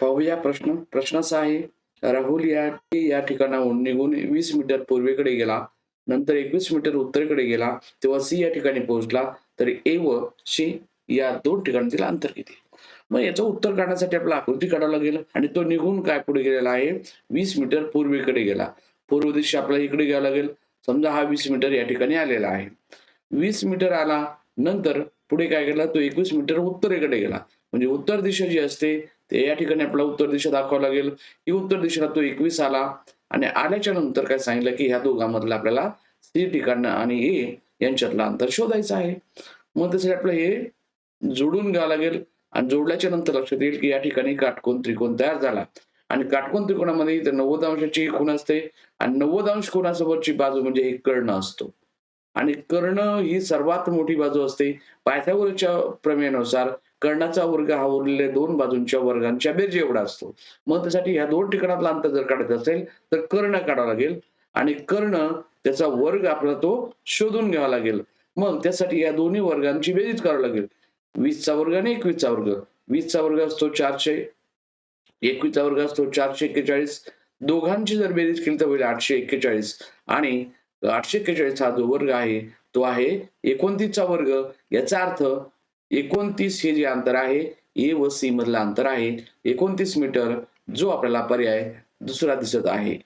पाहूया प्रश्न. प्रश्न असा आहे राहुल या या ठिकाणाहून निघून वीस मीटर पूर्वेकडे गेला. नंतर एकवीस मीटर उत्तरेकडे गेला. तेव्हा सी या ठिकाणी पोहोचला. तर ए व सी या दोन ठिकाणातील अंतर किती? मग याचं उत्तर काढण्यासाठी आपल्याला आकृती काढावं लागेल. आणि तो निघून काय पुढे गेलेला आहे? वीस मीटर पूर्वेकडे गेला. पूर्व दिशा आपल्याला इकडे घ्यावं लागेल. समजा हा वीस मीटर या ठिकाणी आलेला आहे. वीस मीटर आला. नंतर पुढे काय केला? तो एकवीस मीटर उत्तरेकडे गेला. म्हणजे उत्तर दिशा जी असते ते या ठिकाणी आपल्याला उत्तर दिशा दाखवावं लागेल. ही उत्तर दिशेला तो एकवीस आला आणि आल्याच्यानंतर काय सांगितलं की ह्या दोघांमधलं आपल्याला सी ठिकाण आणि ए यांच्यातलं अंतर शोधायचं आहे. मग त्यासाठी आपलं हे जोडून घ्यावं लागेल आणि जोडल्याच्या नंतर लक्षात येईल की या ठिकाणी काटकोन त्रिकोण तयार झाला. आणि काटकोन त्रिकोणामध्ये नव्वद अंशाची खूण असते आणि नव्वद अंश कोणासोबतची बाजू म्हणजे हे कर्ण असतो. आणि कर्ण ही सर्वात मोठी बाजू असते. पायथागोरसच्या प्रमेयानुसार कर्णाचा वर्ग हा उरलेल्या दोन बाजूंच्या वर्गांच्या बेरजे एवढा असतो. मग त्यासाठी ह्या दोन ठिकाणातला अंतर जर काढायचं असेल तर कर्ण काढावा लागेल आणि कर्ण त्याचा वर्ग आपला तो शोधून घ्यावा लागेल. मग त्यासाठी या दोन्ही वर्गांची बेरीज करावी लागेल. वीसचा वर्ग आणि एकवीसचा वर्ग. वीसचा वर्ग असतो चारशे एकवीसचा वर्ग असतो चारशे एक्केचाळीस. दोघांची जर बेरीज केली तर होईल आठशे एक्केचाळीस. आणि आठशे एक्केचाळीस हा जो वर्ग आहे तो आहे एकोणतीसचा वर्ग. याचा अर्थ एकोणतीस हे जे अंतर आहे ए व सी मधलं अंतर आहे. एकोणतीस मीटर जो आपल्याला पर्याय दुसरा दिसत आहे.